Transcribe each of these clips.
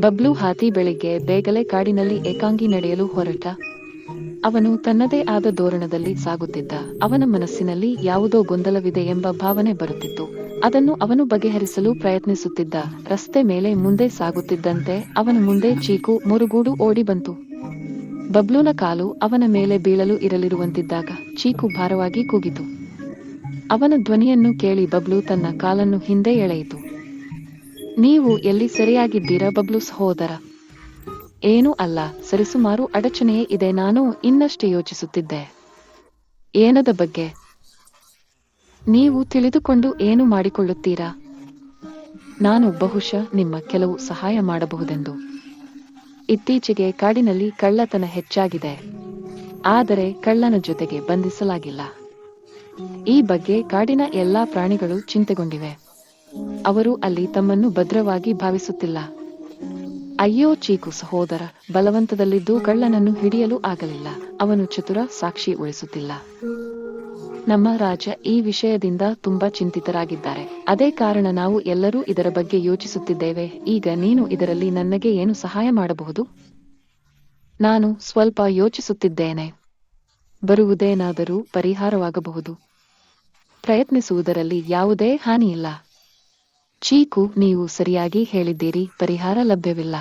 ಬಬ್ಲು ಹಾತಿ ಬೆಳಿಗ್ಗೆ ಬೇಗಲೆ ಕಾಡಿನಲ್ಲಿ ಏಕಾಂಗಿ ನಡೆಯಲು ಹೊರಟ. ಅವನು ತನ್ನದೇ ಆದ ಧೋರಣದಲ್ಲಿ ಸಾಗುತ್ತಿದ್ದ. ಅವನ ಮನಸ್ಸಿನಲ್ಲಿ ಯಾವುದೋ ಗೊಂದಲವಿದೆ ಎಂಬ ಭಾವನೆ ಬರುತ್ತಿತ್ತು. ಅದನ್ನು ಅವನು ಬಗೆಹರಿಸಲು ಪ್ರಯತ್ನಿಸುತ್ತಿದ್ದ. ರಸ್ತೆ ಮೇಲೆ ಮುಂದೆ ಸಾಗುತ್ತಿದ್ದಂತೆ ಅವನ ಮುಂದೆ ಚೀಕು, ಮುರುಗೂಡು ಓಡಿ ಬಂತು. ಬಬ್ಲುನ ಕಾಲು ಅವನ ಮೇಲೆ ಬೀಳಲು ಇರಲಿರುವಂತಿದ್ದಾಗ ಚೀಕು ಭಾರವಾಗಿ ಕೂಗಿತು. ಅವನ ಧ್ವನಿಯನ್ನು ಕೇಳಿ ಬಬ್ಲು ತನ್ನ ಕಾಲನ್ನು ಹಿಂದೆ ಎಳೆಯಿತು. ನೀವು ಎಲ್ಲಿ ಸರಿಯಾಗಿದ್ದೀರಾ ಬಬ್ಲು ಸಹೋದರ? ಏನೂ ಅಲ್ಲ, ಸರಿಸುಮಾರು ಅಡಚಣೆಯೇ ಇದೆ, ನಾನು ಇನ್ನಷ್ಟು ಯೋಚಿಸುತ್ತಿದ್ದೆ. ಏನದ ಬಗ್ಗೆ? ನೀವು ತಿಳಿದುಕೊಂಡು ಏನು ಮಾಡಿಕೊಳ್ಳುತ್ತೀರಾ? ನಾನು ಬಹುಶಃ ನಿಮ್ಮ ಕೆಲವು ಸಹಾಯ ಮಾಡಬಹುದೆಂದು. ಇತ್ತೀಚೆಗೆ ಕಾಡಿನಲ್ಲಿ ಕಳ್ಳತನ ಹೆಚ್ಚಾಗಿದೆ. ಆದರೆ ಕಳ್ಳನ ಜೊತೆಗೆ ಬಂಧಿಸಲಾಗಿಲ್ಲ. ಈ ಬಗ್ಗೆ ಕಾಡಿನ ಎಲ್ಲಾ ಪ್ರಾಣಿಗಳು ಚಿಂತೆಗೊಂಡಿವೆ. ಅವರು ಅಲ್ಲಿ ತಮ್ಮನ್ನು ಭದ್ರವಾಗಿ ಭಾವಿಸುತ್ತಿಲ್ಲ. ಅಯ್ಯೋ ಚೀಕು ಸಹೋದರ, ಬಲವಂತದಲ್ಲಿದ್ದು ಕಳ್ಳನನ್ನು ಹಿಡಿಯಲು ಆಗಲಿಲ್ಲ. ಅವನು ಚತುರ ಸಾಕ್ಷಿ ಉಳಿಸುತ್ತಿಲ್ಲ. ನಮ್ಮ ರಾಜ ಈ ವಿಷಯದಿಂದ ತುಂಬಾ ಚಿಂತಿತರಾಗಿದ್ದಾರೆ. ಅದೇ ಕಾರಣ ನಾವು ಎಲ್ಲರೂ ಇದರ ಬಗ್ಗೆ ಯೋಚಿಸುತ್ತಿದ್ದೇವೆ. ಈಗ ನೀನು ಇದರಲ್ಲಿ ನನಗೆ ಏನು ಸಹಾಯ ಮಾಡಬಹುದು? ನಾನು ಸ್ವಲ್ಪ ಯೋಚಿಸುತ್ತಿದ್ದೇನೆ. ಬರುವುದೇನಾದರೂ ಪರಿಹಾರವಾಗಬಹುದು. ಪ್ರಯತ್ನಿಸುವುದರಲ್ಲಿ ಯಾವುದೇ ಹಾನಿಯಿಲ್ಲ. ಚೀಕು, ನೀವು ಸರಿಯಾಗಿ ಹೇಳಿದ್ದೀರಿ, ಪರಿಹಾರ ಲಭ್ಯವಿಲ್ಲ.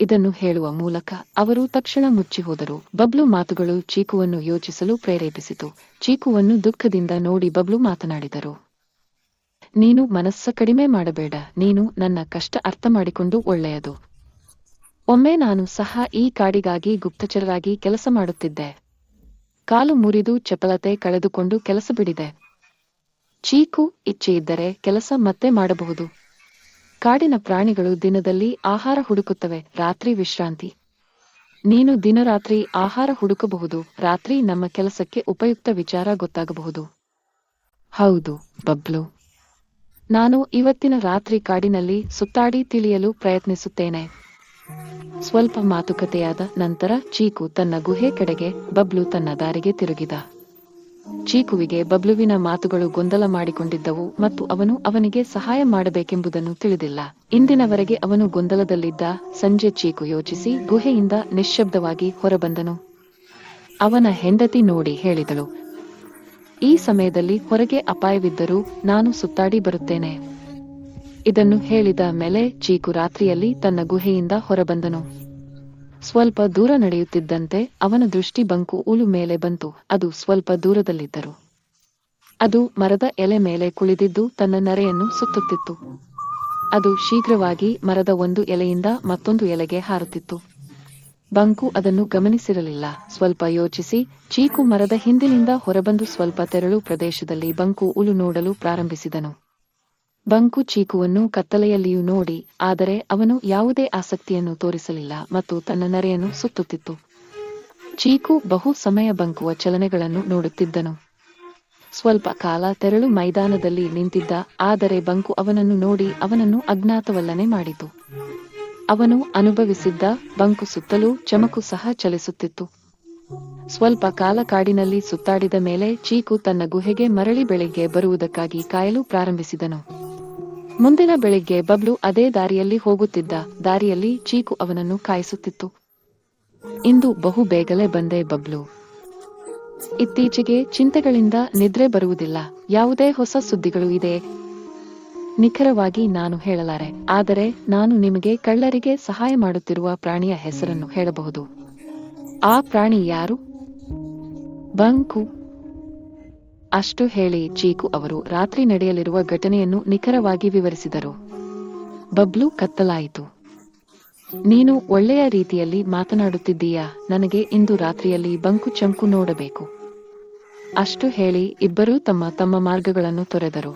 ಇದನ್ನು ಹೇಳುವ ಮೂಲಕ ಅವರು ತಕ್ಷಣ ಮುಚ್ಚಿ ಹೋದರು. ಬಬ್ಲು ಮಾತುಗಳು ಚೀಕುವನ್ನು ಯೋಚಿಸಲು ಪ್ರೇರೇಪಿಸಿತು. ಚೀಕುವನ್ನು ದುಃಖದಿಂದ ನೋಡಿ ಬಬ್ಲು ಮಾತನಾಡಿದರು. ನೀನು ಮನಸ್ಸ ಕಡಿಮೆ ಮಾಡಬೇಡ. ನೀನು ನನ್ನ ಕಷ್ಟ ಅರ್ಥ ಮಾಡಿಕೊಂಡು ಒಳ್ಳೆಯದು. ಒಮ್ಮೆ ನಾನು ಸಹ ಈ ಕಾಡಿಗಾಗಿ ಗುಪ್ತಚರರಾಗಿ ಕೆಲಸ ಮಾಡುತ್ತಿದ್ದೆ. ಕಾಲು ಮುರಿದು ಚಪಲತೆ ಕಳೆದುಕೊಂಡು ಕೆಲಸ ಬಿಡಿದೆ. ಚೀಕು, ಇಚ್ಛೆಯಿದ್ದರೆ ಕೆಲಸ ಮತ್ತೆ ಮಾಡಬಹುದು. ಕಾಡಿನ ಪ್ರಾಣಿಗಳು ದಿನದಲ್ಲಿ ಆಹಾರ ಹುಡುಕುತ್ತವೆ, ರಾತ್ರಿ ವಿಶ್ರಾಂತಿ. ನೀನು ದಿನರಾತ್ರಿ ಆಹಾರ ಹುಡುಕಬಹುದು, ರಾತ್ರಿ ನಮ್ಮ ಕೆಲಸಕ್ಕೆ ಉಪಯುಕ್ತ ವಿಚಾರ ಗೊತ್ತಾಗಬಹುದು. ಹೌದು, ಬಬ್ಲು. ನಾನು ಇವತ್ತಿನ ರಾತ್ರಿ ಕಾಡಿನಲ್ಲಿ ಸುತ್ತಾಡಿ ತಿಳಿಯಲು ಪ್ರಯತ್ನಿಸುತ್ತೇನೆ. ಸ್ವಲ್ಪ ಮಾತುಕತೆಯಾದ ನಂತರ ಚೀಕು ತನ್ನ ಗುಹೆ ಕಡೆಗೆ ಬಬ್ಲು ತನ್ನ ದಾರಿಗೆ ತಿರುಗಿದ. ಚೀಕುವಿಗೆ ಬಬ್ಲುವಿನ ಮಾತುಗಳು ಗೊಂದಲ ಮಾಡಿಕೊಂಡಿದ್ದವು ಮತ್ತು ಅವನು ಅವನಿಗೆ ಸಹಾಯ ಮಾಡಬೇಕೆಂಬುದನ್ನು ತಿಳಿದಿಲ್ಲ. ಇಂದಿನವರೆಗೆ ಅವನು ಗೊಂದಲದಲ್ಲಿದ್ದ ಸಂಜೆ ಚೀಕು ಯೋಚಿಸಿ ಗುಹೆಯಿಂದ ನಿಶ್ಶಬ್ದವಾಗಿ ಹೊರಬಂದನು. ಅವನ ಹೆಂಡತಿ ನೋಡಿ ಹೇಳಿದಳು, ಈ ಸಮಯದಲ್ಲಿ ಹೊರಗೆ ಅಪಾಯವಿದ್ದರೂ ನಾನು ಸುತ್ತಾಡಿ ಬರುತ್ತೇನೆ. ಇದನ್ನು ಹೇಳಿದ ಮೇಲೆ ಚೀಕು ರಾತ್ರಿಯಲ್ಲಿ ತನ್ನ ಗುಹೆಯಿಂದ ಹೊರಬಂದನು. ಸ್ವಲ್ಪ ದೂರ ನಡೆಯುತ್ತಿದ್ದಂತೆ ಅವನ ದೃಷ್ಟಿ ಬಂಕು ಉಳು ಮೇಲೆ ಬಂತು. ಅದು ಸ್ವಲ್ಪ ದೂರದಲ್ಲಿದ್ದರು. ಅದು ಮರದ ಎಲೆ ಮೇಲೆ ಕುಳಿದಿದ್ದು ತನ್ನ ನರೆಯನ್ನು ಸುತ್ತುತ್ತಿತ್ತು. ಅದು ಶೀಘ್ರವಾಗಿ ಮರದ ಒಂದು ಎಲೆಯಿಂದ ಮತ್ತೊಂದು ಎಲೆಗೆ ಹಾರುತ್ತಿತ್ತು. ಬಂಕು ಅದನ್ನು ಗಮನಿಸಿರಲಿಲ್ಲ. ಸ್ವಲ್ಪ ಯೋಚಿಸಿ, ಚೀಕು ಮರದ ಹಿಂದಿನಿಂದ ಹೊರಬಂದು ಸ್ವಲ್ಪ ತೆರಳು ಪ್ರದೇಶದಲ್ಲಿ ಬಂಕು ಉಲು ನೋಡಲು ಪ್ರಾರಂಭಿಸಿದನು. ಬಂಕು ಚೀಕುವನ್ನು ಕತ್ತಲೆಯಲ್ಲಿಯೂ ನೋಡಿ, ಆದರೆ ಅವನು ಯಾವುದೇ ಆಸಕ್ತಿಯನ್ನು ತೋರಿಸಲಿಲ್ಲ ಮತ್ತು ತನ್ನ ನರೆಯನ್ನು ಸುತ್ತುತ್ತಿತ್ತು. ಚೀಕು ಬಹು ಸಮಯ ಬಂಕುವ ಚಲನೆಗಳನ್ನು ನೋಡುತ್ತಿದ್ದನು. ಸ್ವಲ್ಪ ಕಾಲ ತೆರಳು ಮೈದಾನದಲ್ಲಿ ನಿಂತಿದ್ದ, ಆದರೆ ಬಂಕು ಅವನನ್ನು ನೋಡಿ ಅವನನ್ನು ಅಜ್ಞಾತವಲ್ಲನೆ ಮಾಡಿತು. ಅವನು ಅನುಭವಿಸಿದ್ದ ಬಂಕು ಸುತ್ತಲೂ ಚಮಕು ಸಹ ಚಲಿಸುತ್ತಿತ್ತು. ಸ್ವಲ್ಪ ಕಾಲ ಕಾಡಿನಲ್ಲಿ ಸುತ್ತಾಡಿದ ಮೇಲೆ ಚೀಕು ತನ್ನ ಗುಹೆಗೆ ಮರಳಿ ಬೆಳಿಗ್ಗೆ ಬರುವುದಕ್ಕಾಗಿ ಕಾಯಲು ಪ್ರಾರಂಭಿಸಿದನು. ಮುಂದಿನ ಬೆಳಿಗ್ಗೆ ಬಬ್ಲು ಅದೇ ದಾರಿಯಲ್ಲಿ ಹೋಗುತ್ತಿದ್ದ ದಾರಿಯಲ್ಲಿ ಚೀಕು ಅವನನ್ನು ಕಾಯಿಸುತ್ತಿತ್ತು. ಇಂದು ಬಹು ಬೇಗಲೇ ಬಂದೆ ಬಬ್ಲು. ಇತ್ತೀಚೆಗೆ ಚಿಂತೆಗಳಿಂದ ನಿದ್ರೆ ಬರುವುದಿಲ್ಲ. ಯಾವುದೇ ಹೊಸ ಸುದ್ದಿಗಳು ಇದೆ. ನಿಖರವಾಗಿ ನಾನು ಹೇಳಲಾರೆ. ಆದರೆ ನಾನು ನಿಮಗೆ ಕಳ್ಳರಿಗೆ ಸಹಾಯ ಮಾಡುತ್ತಿರುವ ಪ್ರಾಣಿಯ ಹೆಸರನ್ನು ಹೇಳಬಹುದು. ಆ ಪ್ರಾಣಿ ಯಾರು? ಬಂಕು. ಅಷ್ಟು ಹೇಳಿ ಚೀಕು ಅವರು ರಾತ್ರಿ ನಡೆಯಲಿರುವ ಘಟನೆಯನ್ನು ನಿಖರವಾಗಿ ವಿವರಿಸಿದರು. ಬಬ್ಲು ಕತ್ತಲಾಯಿತು. ನೀನು ಒಳ್ಳೆಯ ರೀತಿಯಲ್ಲಿ ಮಾತನಾಡುತ್ತಿದ್ದೀಯಾ? ನನಗೆ ಇಂದು ರಾತ್ರಿಯಲ್ಲಿ ಬಂಕು ಚಂಕು ನೋಡಬೇಕು. ಅಷ್ಟು ಹೇಳಿ ಇಬ್ಬರೂ ತಮ್ಮ ತಮ್ಮ ಮಾರ್ಗಗಳನ್ನು ತೊರೆದರು.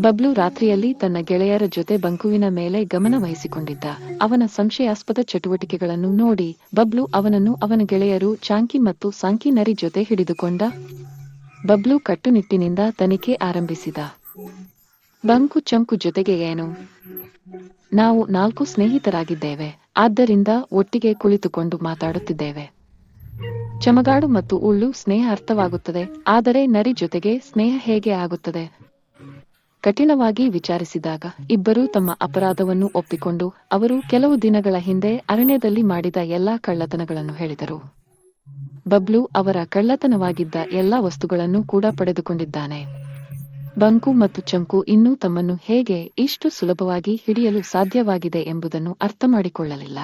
ಬಬ್ಲು ರಾತ್ರಿಯಲ್ಲಿ ತನ್ನ ಗೆಳೆಯರ ಜೊತೆ ಬಂಕುವಿನ ಮೇಲೆ ಗಮನ ವಹಿಸಿಕೊಂಡಿದ್ದ. ಅವನ ಸಂಶಯಾಸ್ಪದ ಚಟುವಟಿಕೆಗಳನ್ನು ನೋಡಿ ಬಬ್ಲು ಅವನನ್ನು ಅವನ ಗೆಳೆಯರು ಚಾಂಕಿ ಮತ್ತು ಸಾಂಕಿ ನರಿ ಜೊತೆ ಹಿಡಿದುಕೊಂಡ ಬಬ್ಲು ಕಟ್ಟುನಿಟ್ಟಿನಿಂದ ತನಿಖೆ ಆರಂಭಿಸಿದ. ಬಂಕು ಚಂಕು ಜೊತೆಗೆ ಏನು? ನಾವು ನಾಲ್ಕು ಸ್ನೇಹಿತರಾಗಿದ್ದೇವೆ, ಆದ್ದರಿಂದ ಒಟ್ಟಿಗೆ ಕುಳಿತುಕೊಂಡು ಮಾತಾಡುತ್ತಿದ್ದೇವೆ. ಚಮಗಾಡು ಮತ್ತು ಉಳ್ಳು ಸ್ನೇಹ ಅರ್ಥವಾಗುತ್ತದೆ, ಆದರೆ ನರಿ ಜೊತೆಗೆ ಸ್ನೇಹ ಹೇಗೆ ಆಗುತ್ತದೆ? ಕಠಿಣವಾಗಿ ವಿಚಾರಿಸಿದಾಗ, ಇಬ್ಬರೂ ತಮ್ಮ ಅಪರಾಧವನ್ನು ಒಪ್ಪಿಕೊಂಡು, ಅವರು ಕೆಲವು ದಿನಗಳ ಹಿಂದೆ ಅರಣ್ಯದಲ್ಲಿ ಮಾಡಿದ ಎಲ್ಲಾ ಕಳ್ಳತನಗಳನ್ನು ಹೇಳಿದರು. ಬಬ್ಲು ಅವರ ಕಳ್ಳತನವಾಗಿದ್ದ ಎಲ್ಲಾ ವಸ್ತುಗಳನ್ನು ಕೂಡ ಪಡೆದುಕೊಂಡಿದ್ದಾನೆ. ಬಂಕು ಮತ್ತು ಚಂಕು ಇನ್ನೂ ತಮ್ಮನ್ನು ಹೇಗೆ ಇಷ್ಟು ಸುಲಭವಾಗಿ ಹಿಡಿಯಲು ಸಾಧ್ಯವಾಗಿದೆ ಎಂಬುದನ್ನು ಅರ್ಥಮಾಡಿಕೊಳ್ಳಲಿಲ್ಲ.